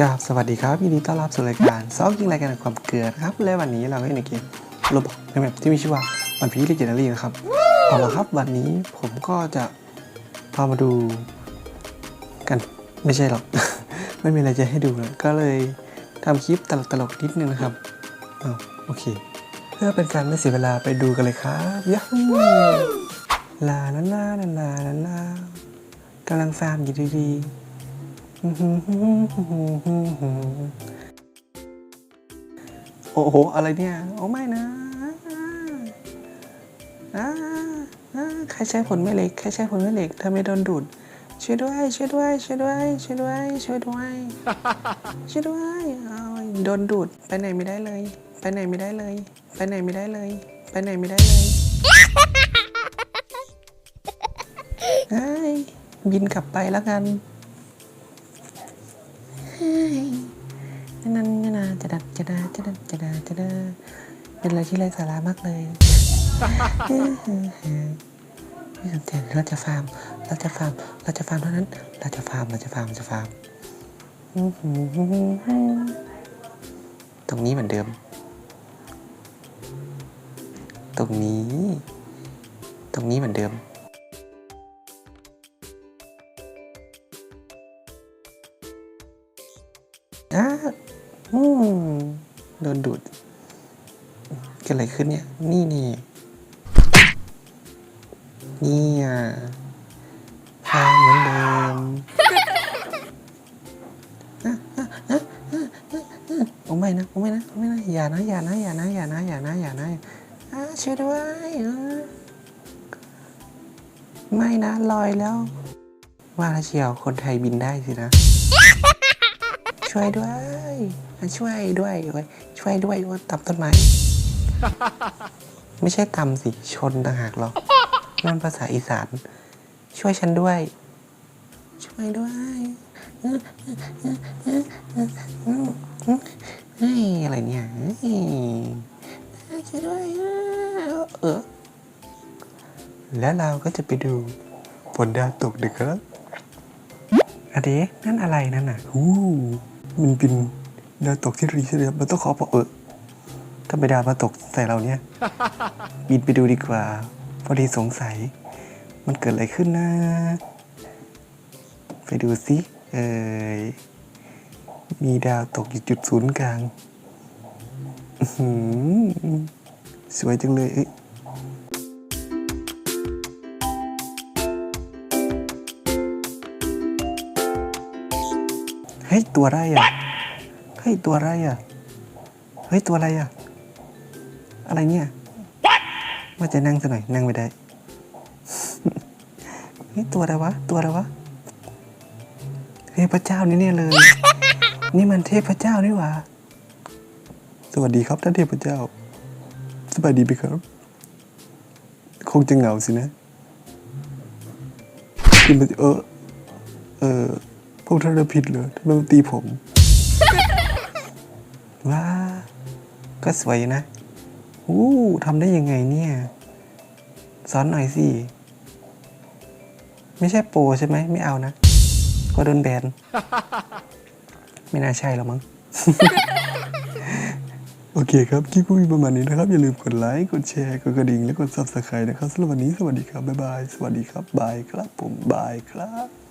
กราบสวัสดีครับยินดีต้อนรับสู่รายการซอกยิงรายการความเกลือครับ และวันนี้เราก็อยู่ในเกมโรบอทในแบบที่มีชื่อว่าวันพีเลีเจนดารีนะครับเอาละครับวันนี้ผมก็จะพามาดูกันไม่ใช่หรอก ไม่มีอะไรจะให้ดูนะก็เลยทำคลิปตลกๆนิดนึงนะครับอ้าวโอเค เพื่อเป็นการไม่เสียเวลาไปดูกันเลยครับยัฮูลาลาลาลาลาลาลากำลังฟาร์มอยู่ดีๆ โอ้โห อะไรเนี่ย โอ้ไม่นะอ่าอ่าใครใช้ผลแม่เหล็ก ใครใช้ผลแม่เหล็กทำไมโดนดูด ช่วยด้วย ช่วยด้วย ช่วยด้วย ช่วยด้วย ช่วยด้วย ช่วยด้วยโดนดูด ไปไหนไม่ได้เลย ไปไหนไม่ได้เลย ไปไหนไม่ได้เลย ไปไหนไม่ได้เลยบินกลับไปแล้วกันนั่นนะ จะดัดจะดาจะดัดจะดาจะดาเป็นอะไรที่ไร้สาระมากเลยไม่สนใจเราจะฟาร์มเราจะฟาร์มเราจะฟาร์มเท่านั้น เราจะฟาร์มเราจะฟาร์มเราจะฟาร์มตรงนี้เหมือนเดิม ตรงนี้ ตรงนี้เหมือนเดิมอะ อืมโดนดูดเกิดอะไรขึ้นเนี่ย นี่นี่นี่อะพาเหมือนเดิมอะอะอะอะอะอะโอ้ไม่นะโอ้ไม่นะโอ้ไม่นะอย่านะอย่านะอย่านะอย่านะอย่านะอย่านะช่วยด้วยไม่นะลอยแล้ว ว่าวเชียวคนไทยบินได้สินะ ช่วยด้วยช่วยด้วยโอ้ยช่วยด้วยว่าตับต้นไม้ ไม่ใช่ตำสิชนต่างหากหรอกนั่นภาษาอีสาน ช่วยฉันด้วย ช่วยด้วยเฮ้ยอะไรเนี่ยช่วยด้วยเออแล้วเราก็จะไปดูฝนดาวตกดึกครับอะเดนั่นอะไรนั่นน่ะอู้ มันเป็นดาวตกที่รีเซียมันต้องขอพอเออถ้าไปดาวมาตกใส่เราเนี่ยบินไปดูดีกว่า พอดีสงสัย มันเกิดอะไรขึ้นนะ ไปดูสิเอ่ยมีดาวตกอยู่จุดศูนย์กลางหือสวยจังเลยเอ้ย ฮ้ยตัวอะไรอะเฮ้ยตัวอะไรอะเฮ้ยตัวอะไรอะ อะไรเนี่ยว่าจะนั่งซะหน่อยนั่งไม่ได้เฮ้ยตัวอะไรวะ ตัวอะไรวะเทพเจ้านี่เนี่ยเลย นี่มันเทพเจ้านี่หว่าสวัสดีครับท่านเทพเจ้าสบายดีไหมครับ คงจะเหงาสินะกินไปเออเออ พวกท่านน่ะผิดเหรอทำไมมาตีผม ว้า ก็สวยอยู่นะอู้ทำได้ยังไงเนี่ยสอนหน่อยสิ ไม่ใช่โปรใช่ไหม ไม่เอานะก็โดนแบน ไม่น่าใช่หรอกมั้ง โอเคครับ คลิปก็มีประมาณนี้นะครับ อย่าลืมกดไลค์ กดแชร์ กดกระดิ่ง และกด subscribe นะครับสำหรับวันนี้สวัสดีครับ บ๊ายบาย สวัสดีครับ บายครับผม บายครับ